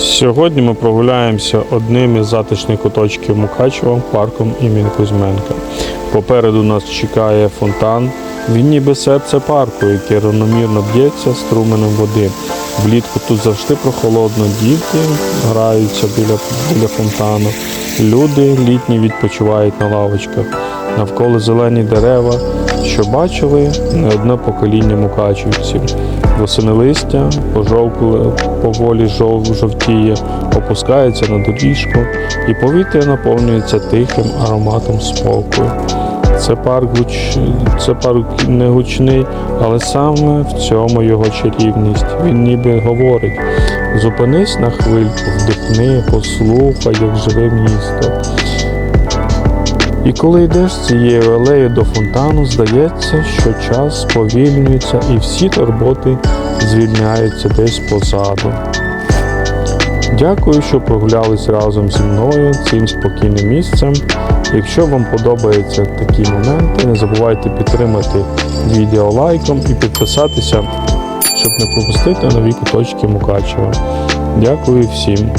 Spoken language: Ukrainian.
Сьогодні ми прогуляємося одним із затишних куточків Мукачева парком імені Кузьменка. Попереду нас чекає фонтан. Він ніби серце парку, яке рівномірно б'ється струменем води. Влітку тут завжди прохолодно. Діти граються біля, біля фонтану. Люди літні відпочивають на лавочках. Навколо зелені дерева, що бачили не одне покоління мукачівців. Восени листя пожовкли, поволі жов, жовтіє, опускається на доріжку, і повітря наповнюється тихим ароматом спокою. Це парк, гуч... це парк не гучний, але саме в цьому його чарівність. Він ніби говорить: зупинись на хвильку, вдихни, послухай, як живе місто. І коли йдеш цією алеєю до фонтану, здається, що час сповільнюється і всі турботи звільняються десь позаду. Дякую, що прогулялись разом зі мною цим спокійним місцем. Якщо вам подобаються такі моменти, не забувайте підтримати відео лайком і підписатися, щоб не пропустити нові куточки Мукачева. Дякую всім.